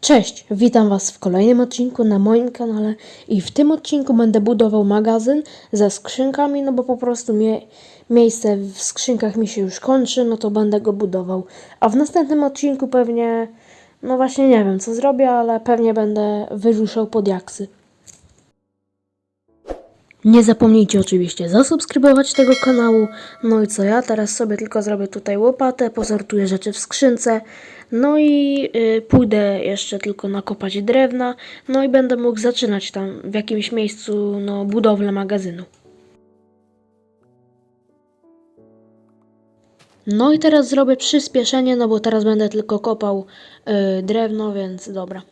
Cześć, witam Was w kolejnym odcinku na moim kanale i w tym odcinku będę budował magazyn ze skrzynkami, no bo po prostu mie miejsce w skrzynkach mi się już kończy, no to będę go budował. A w następnym odcinku pewnie, no właśnie nie wiem co zrobię, ale pewnie będę wyruszał pod jaksy. Nie zapomnijcie oczywiście zasubskrybować tego kanału. No i co ja teraz sobie tylko zrobię tutaj łopatę, posortuję rzeczy w skrzynce. No i y, pójdę jeszcze tylko nakopać drewna. No i będę mógł zaczynać tam w jakimś miejscu no, budowlę magazynu. No i teraz zrobię przyspieszenie, no bo teraz będę tylko kopał y, drewno, więc dobra.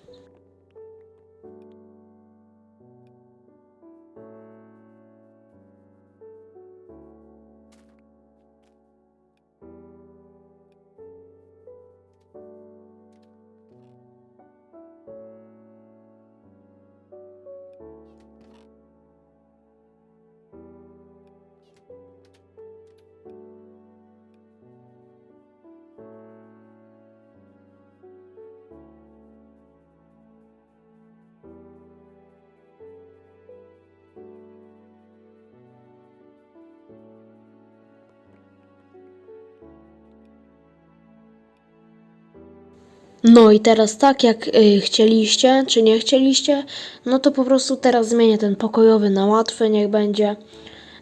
No i teraz tak jak y, chcieliście, czy nie chcieliście, no to po prostu teraz zmienię ten pokojowy na łatwy, niech będzie.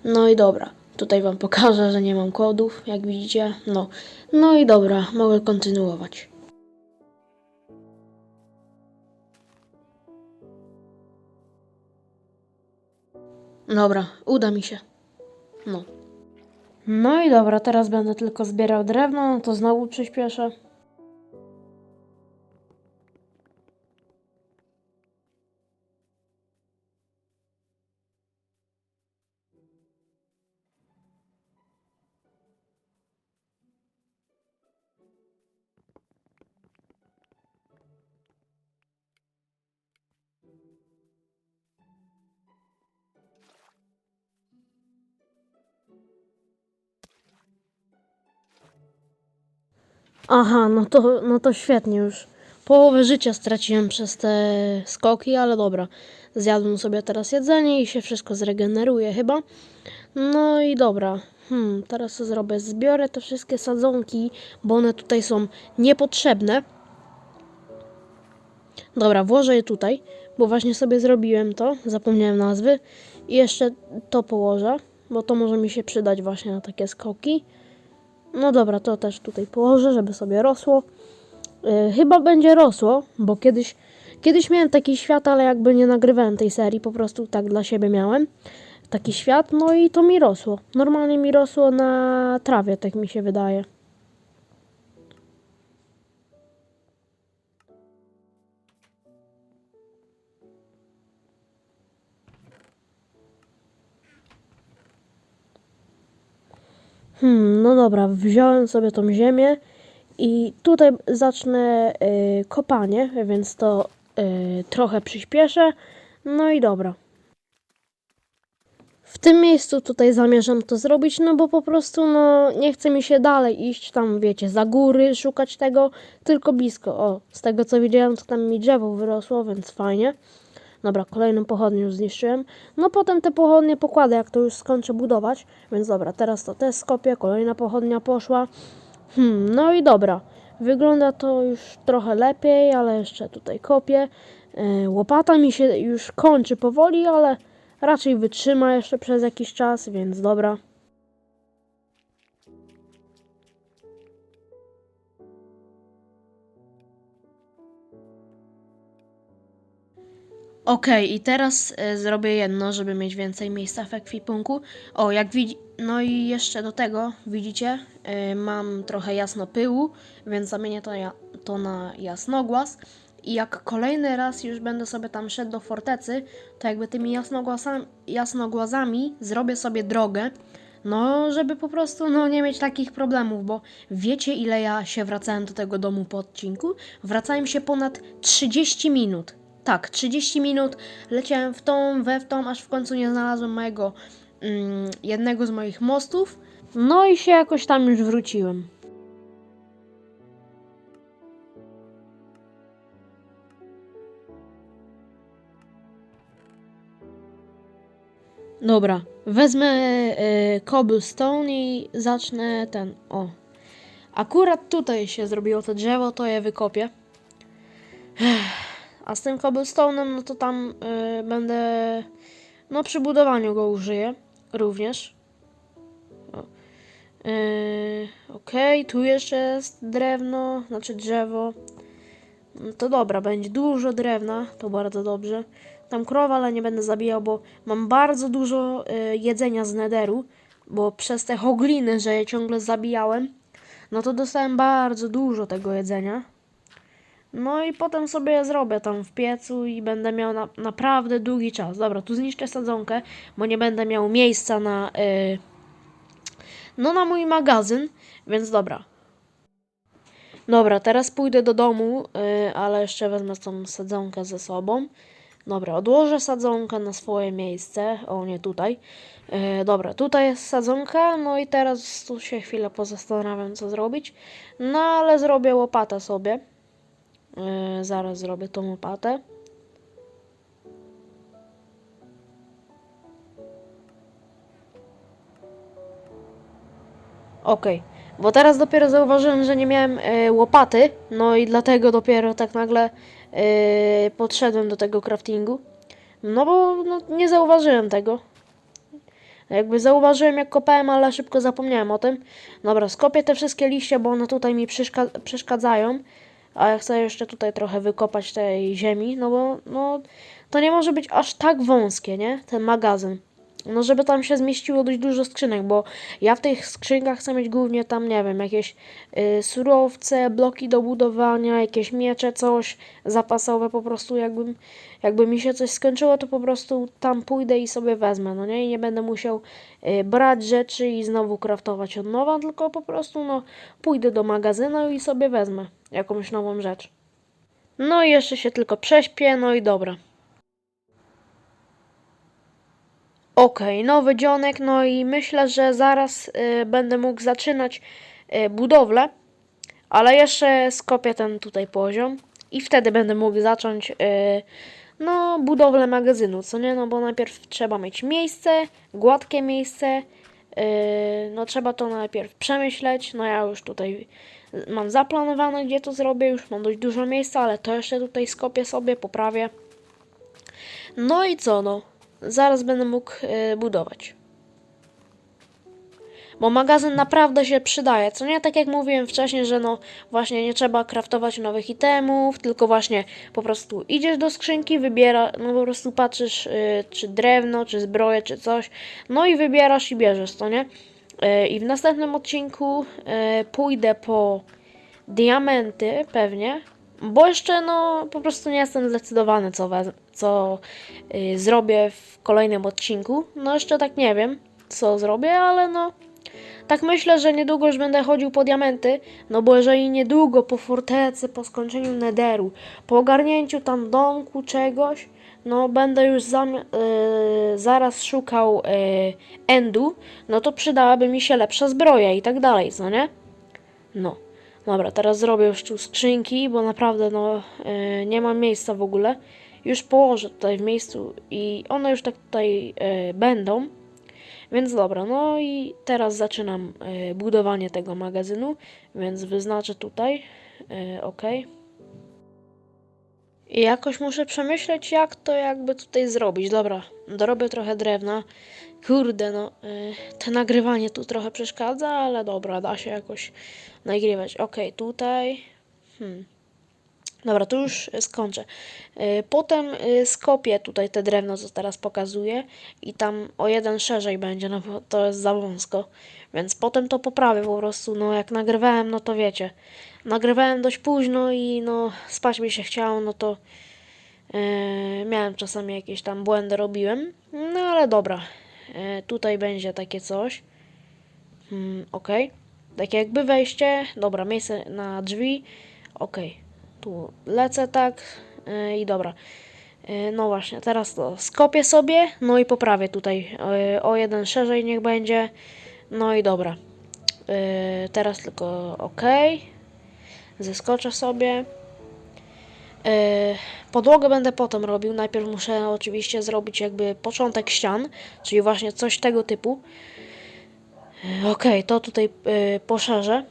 No i dobra, tutaj wam pokażę, że nie mam kodów, jak widzicie. No, no i dobra, mogę kontynuować. Dobra, uda mi się. No. No i dobra, teraz będę tylko zbierał drewno, no to znowu przyspieszę. Aha, no to, no to świetnie już. Połowę życia straciłem przez te skoki, ale dobra. Zjadłem sobie teraz jedzenie i się wszystko zregeneruje chyba. No i dobra. Hmm, teraz co zrobię? Zbiorę te wszystkie sadzonki, bo one tutaj są niepotrzebne. Dobra, włożę je tutaj, bo właśnie sobie zrobiłem to. Zapomniałem nazwy. I jeszcze to położę, bo to może mi się przydać właśnie na takie skoki. No dobra, to też tutaj położę, żeby sobie rosło. Yy, chyba będzie rosło, bo kiedyś, kiedyś miałem taki świat, ale jakby nie nagrywałem tej serii, po prostu tak dla siebie miałem. Taki świat, no i to mi rosło. Normalnie mi rosło na trawie, tak mi się wydaje. Hmm, no dobra, wziąłem sobie tą ziemię i tutaj zacznę y, kopanie, więc to y, trochę przyspieszę. No i dobra. W tym miejscu tutaj zamierzam to zrobić, no bo po prostu no nie chce mi się dalej iść tam, wiecie, za góry, szukać tego, tylko blisko. O, z tego co widziałem, to tam mi drzewo wyrosło, więc fajnie. Dobra, kolejną pochodnię zniszczyłem. No potem te pochodnie pokładę, jak to już skończę budować. Więc dobra, teraz to też skopię, kolejna pochodnia poszła. Hmm, no i dobra. Wygląda to już trochę lepiej, ale jeszcze tutaj kopię. Yy, łopata mi się już kończy powoli, ale raczej wytrzyma jeszcze przez jakiś czas, więc dobra. Okej, i teraz e, zrobię jedno, żeby mieć więcej miejsca w ekwipunku. O, jak widzi... No i jeszcze do tego, widzicie, e, mam trochę jasno pyłu, więc zamienię to, ja... to na jasnogłaz. I jak kolejny raz już będę sobie tam szedł do fortecy, to jakby tymi jasnogłazami zrobię sobie drogę, no, żeby po prostu no, nie mieć takich problemów, bo wiecie ile ja się wracałem do tego domu po odcinku? Wracałem się ponad 30 minut tak, 30 minut leciałem w tą, we w tą, aż w końcu nie znalazłem mojego mm, jednego z moich mostów. No i się jakoś tam już wróciłem. Dobra, wezmę y, cobblestone i zacznę ten, o. Akurat tutaj się zrobiło to drzewo, to je wykopię. Ech. A z tym cobblestone'em, no to tam y, będę, no przy budowaniu go użyję również. Yy, Okej, tu jeszcze jest drewno, znaczy drzewo. No to dobra, będzie dużo drewna, to bardzo dobrze. Tam krowa, ale nie będę zabijał, bo mam bardzo dużo y, jedzenia z nederu, bo przez te hogliny, że je ciągle zabijałem, no to dostałem bardzo dużo tego jedzenia. No i potem sobie zrobię tam w piecu i będę miał na, naprawdę długi czas. Dobra, tu zniszczę sadzonkę, bo nie będę miał miejsca na, y, no na mój magazyn, więc dobra. Dobra, teraz pójdę do domu, y, ale jeszcze wezmę tą sadzonkę ze sobą. Dobra, odłożę sadzonkę na swoje miejsce. O, nie tutaj. Y, dobra, tutaj jest sadzonka, no i teraz tu się chwilę pozastanawiam, co zrobić. No, ale zrobię łopatę sobie. Y, zaraz zrobię tą łopatę. Okej, bo teraz dopiero zauważyłem, że nie miałem e, łopaty, no i dlatego dopiero tak nagle e, podszedłem do tego craftingu. No bo no, nie zauważyłem tego. Jakby zauważyłem jak kopałem, ale szybko zapomniałem o tym. Dobra, skopię te wszystkie liście, bo one tutaj mi przeszka- przeszkadzają. A ja chcę jeszcze tutaj trochę wykopać tej ziemi, no bo no, to nie może być aż tak wąskie, nie? Ten magazyn. No, żeby tam się zmieściło dość dużo skrzynek, bo ja w tych skrzynkach chcę mieć głównie tam, nie wiem, jakieś y, surowce, bloki do budowania, jakieś miecze, coś zapasowe po prostu, jakbym, jakby mi się coś skończyło, to po prostu tam pójdę i sobie wezmę, no nie? I nie będę musiał y, brać rzeczy i znowu craftować od nowa, tylko po prostu, no, pójdę do magazynu i sobie wezmę jakąś nową rzecz. No i jeszcze się tylko prześpię, no i dobra. Okej, nowy dzionek, no i myślę, że zaraz y, będę mógł zaczynać y, budowlę, ale jeszcze skopię ten tutaj poziom i wtedy będę mógł zacząć y, no budowlę magazynu, co nie? No bo najpierw trzeba mieć miejsce, gładkie miejsce, y, no trzeba to najpierw przemyśleć, no ja już tutaj mam zaplanowane, gdzie to zrobię, już mam dość dużo miejsca, ale to jeszcze tutaj skopię sobie, poprawię. No i co, no? Zaraz będę mógł y, budować. Bo magazyn naprawdę się przydaje, co nie? Tak jak mówiłem wcześniej, że no właśnie nie trzeba kraftować nowych itemów, tylko właśnie po prostu idziesz do skrzynki, wybiera, no po prostu patrzysz y, czy drewno, czy zbroję, czy coś, no i wybierasz i bierzesz, to nie? Y, I w następnym odcinku y, pójdę po diamenty pewnie, bo jeszcze no po prostu nie jestem zdecydowany co, co y, zrobię w kolejnym odcinku. No jeszcze tak nie wiem co zrobię, ale no tak myślę, że niedługo już będę chodził po diamenty, no bo jeżeli niedługo po fortecy, po skończeniu nederu, po ogarnięciu tam domku czegoś, no będę już y, zaraz szukał y, endu, no to przydałaby mi się lepsza zbroja i tak dalej, co nie? No. Dobra, teraz zrobię już tu skrzynki, bo naprawdę no y, nie mam miejsca w ogóle. Już położę tutaj w miejscu i one już tak tutaj y, będą. Więc dobra, no i teraz zaczynam y, budowanie tego magazynu, więc wyznaczę tutaj, ok. I jakoś muszę przemyśleć, jak to jakby tutaj zrobić. Dobra, dorobię trochę drewna. Kurde, no, to nagrywanie tu trochę przeszkadza, ale dobra, da się jakoś nagrywać. Ok, tutaj. Hmm. Dobra, to już skończę. Y, Potem y, skopię tutaj te drewno, co teraz pokazuję i tam o jeden szerzej będzie, no bo to jest za wąsko. Więc potem to poprawię po prostu, no jak nagrywałem, no to wiecie. Nagrywałem dość późno i no spać mi się chciało, no to yy, miałem czasami jakieś tam błędy robiłem. No ale dobra. Yy, tutaj będzie takie coś. Hmm, ok. Takie jakby wejście. Dobra, miejsce na drzwi. Ok. Tu lecę tak. Yy, I dobra. Yy, No właśnie, teraz to skopię sobie, no i poprawię tutaj yy, o jeden szerzej niech będzie. No i dobra. Yy, Teraz tylko OK. Zeskoczę sobie. Yy, podłogę będę potem robił. Najpierw muszę oczywiście zrobić jakby początek ścian, czyli właśnie coś tego typu. Okej, to tutaj e, poszerzę.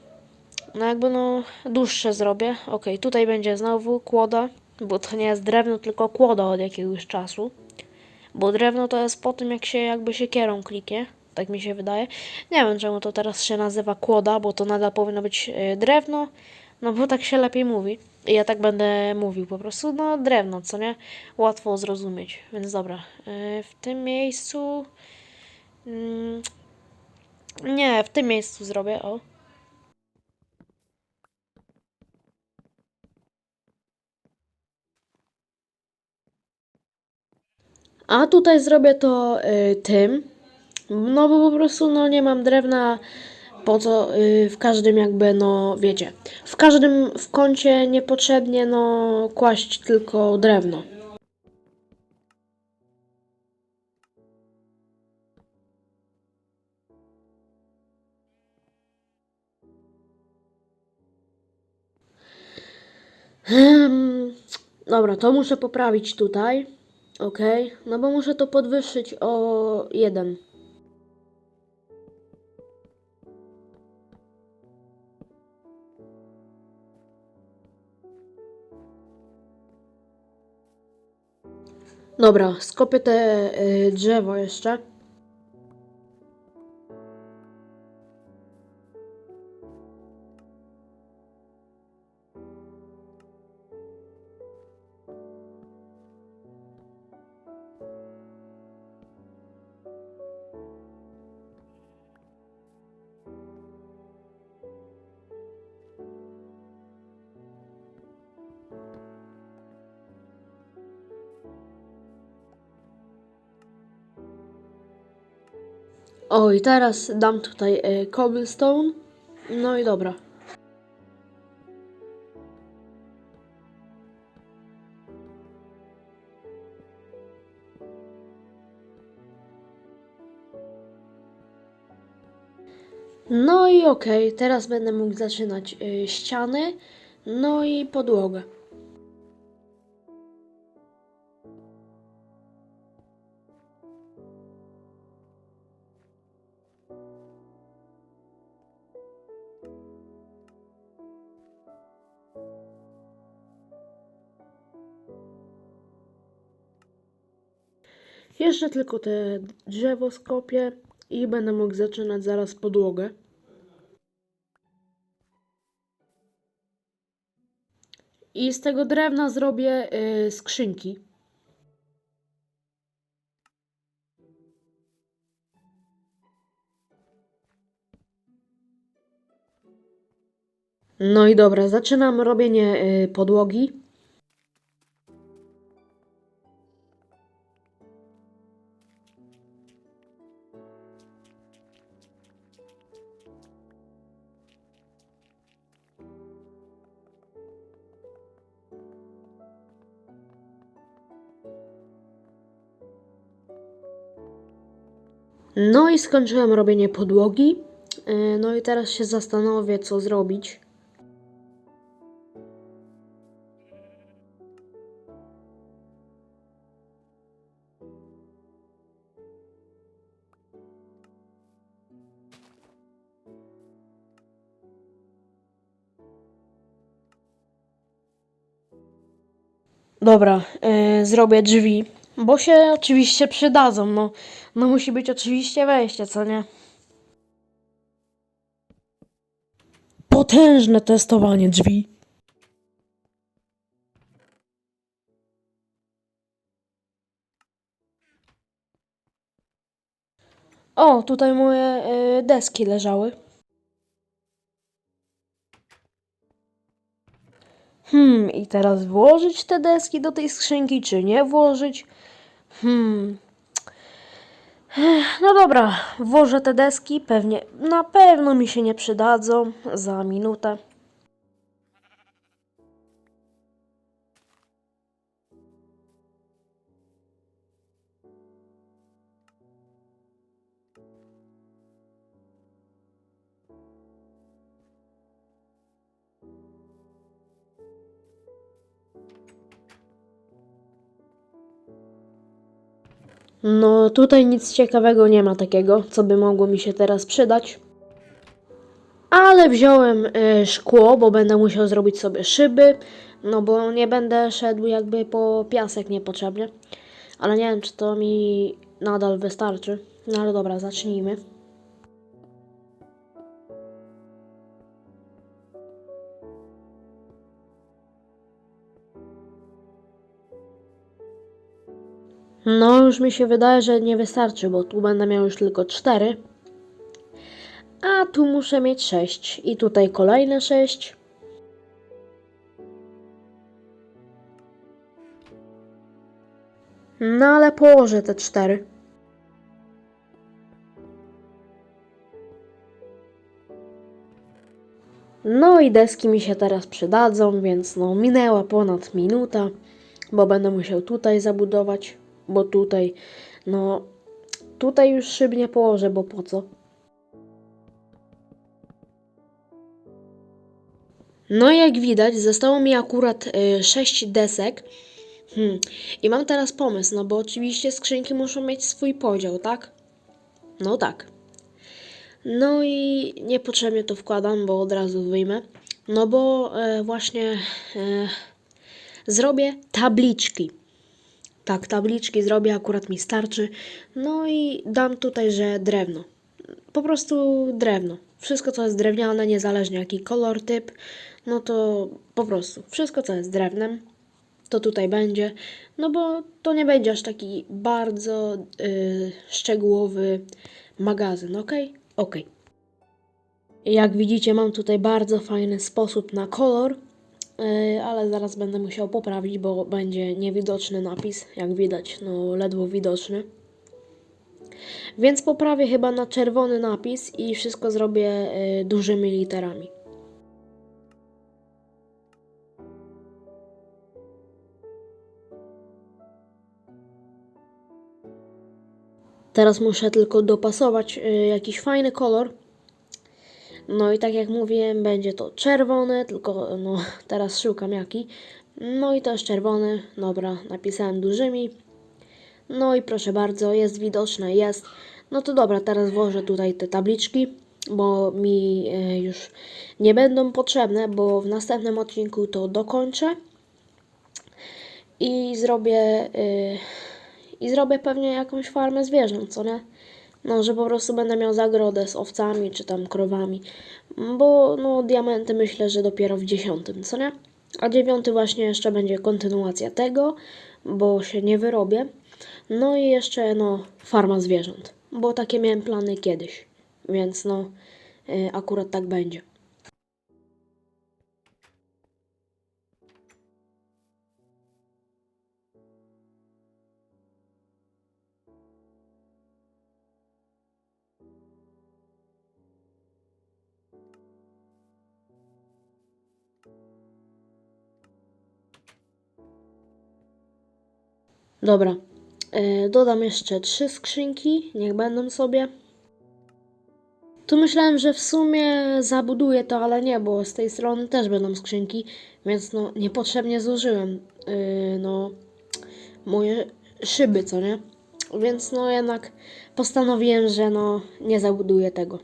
No jakby no dłuższe zrobię. Okej, tutaj będzie znowu kłoda, bo to nie jest drewno, tylko kłoda od jakiegoś czasu. Bo drewno to jest po tym, jak się jakby się kierą kliknie. Tak mi się wydaje. Nie wiem, czemu to teraz się nazywa kłoda, bo to nadal powinno być e, drewno. No bo tak się lepiej mówi. I ja tak będę mówił po prostu. No drewno, co nie? Łatwo zrozumieć. Więc dobra. E, W tym miejscu... mm, Nie, w tym miejscu zrobię, o. A tutaj zrobię to y, tym, no bo po prostu no nie mam drewna, po co y, w każdym jakby, no wiecie, w każdym w kącie niepotrzebnie no kłaść tylko drewno. Hmm, dobra, to muszę poprawić tutaj. Ok, no bo muszę to podwyższyć o jeden. Dobra, skopię te y, drzewo jeszcze. O, i teraz dam tutaj y, cobblestone. No i dobra. No i okej, teraz będę mógł zaczynać y, ściany, no i podłogę. Jeszcze tylko te drzewo skopię i będę mógł zaczynać zaraz podłogę. I z tego drewna zrobię y, skrzynki. No i dobra, zaczynam robienie y, podłogi. No i skończyłem robienie podłogi. Y, No i teraz się zastanowię, co zrobić. Dobra, y, zrobię drzwi, bo się oczywiście przydadzą. No, no musi być oczywiście wejście, co nie? Potężne testowanie drzwi. O, tutaj moje y, deski leżały. Hmm, i teraz włożyć te deski do tej skrzynki, czy nie włożyć? Hmm. No dobra, włożę te deski, pewnie, na pewno mi się nie przydadzą za minutę. No tutaj nic ciekawego nie ma takiego, co by mogło mi się teraz przydać. Ale wziąłem e, szkło, bo będę musiał zrobić sobie szyby, no bo nie będę szedł jakby po piasek niepotrzebnie. Ale nie wiem, czy to mi nadal wystarczy. No ale dobra, zacznijmy. No, już mi się wydaje, że nie wystarczy, bo tu będę miał już tylko cztery. A tu muszę mieć sześć. I tutaj kolejne sześć. No ale położę te cztery. No i deski mi się teraz przydadzą, więc no minęła ponad minuta, bo będę musiał tutaj zabudować, bo tutaj, no tutaj już szyb nie położę, bo po co? No jak widać, zostało mi akurat 6 desek. Hmm. I mam teraz pomysł, no bo oczywiście skrzynki muszą mieć swój podział, tak? No tak. No i niepotrzebnie to wkładam, bo od razu wyjmę. No bo e, właśnie e, zrobię tabliczki. Tak, tabliczki zrobię, akurat mi starczy. No i dam tutaj, że drewno. Po prostu drewno. Wszystko, co jest drewniane, niezależnie jaki kolor, typ, no to po prostu wszystko, co jest drewnem, to tutaj będzie. No bo to nie będzie aż taki bardzo y, szczegółowy magazyn, ok? Ok. Jak widzicie, mam tutaj bardzo fajny sposób na kolor, yy, ale zaraz będę musiał poprawić, bo będzie niewidoczny napis, jak widać, no ledwo widoczny. Więc poprawię chyba na czerwony napis i wszystko zrobię yy, dużymi literami. Teraz muszę tylko dopasować yy, jakiś fajny kolor. No i tak jak mówiłem, będzie to czerwone, tylko no teraz szukam jaki. No i też czerwony, dobra, napisałem dużymi. No i proszę bardzo, jest widoczne, jest. No to dobra, teraz włożę tutaj te tabliczki, bo mi e, już nie będą potrzebne, bo w następnym odcinku to dokończę. I zrobię, e, i zrobię pewnie jakąś farmę zwierząt, co nie? No, że po prostu będę miał zagrodę z owcami czy tam krowami. Bo no diamenty myślę, że dopiero w dziesiątym, co nie? A dziewiąty właśnie jeszcze będzie kontynuacja tego, bo się nie wyrobię. No i jeszcze no farma zwierząt, bo takie miałem plany kiedyś, więc no y, akurat tak będzie. Dobra, e, dodam jeszcze trzy skrzynki, niech będą sobie. Tu myślałem, że w sumie zabuduję to, ale nie, bo z tej strony też będą skrzynki, więc no niepotrzebnie zużyłem yy, no moje szyby, co nie? Więc no jednak postanowiłem, że no nie zabuduję tego.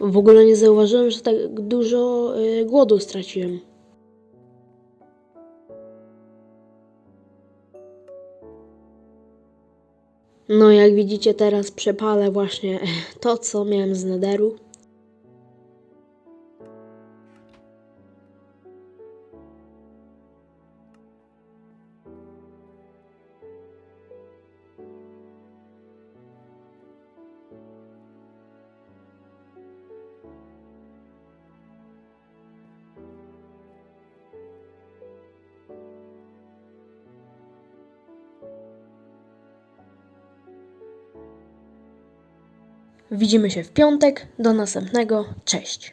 W ogóle nie zauważyłem, że tak dużo yy, głodu straciłem. No, jak widzicie, teraz przepalę właśnie to, co miałem z nederu. Widzimy się w piątek. Do następnego. Cześć.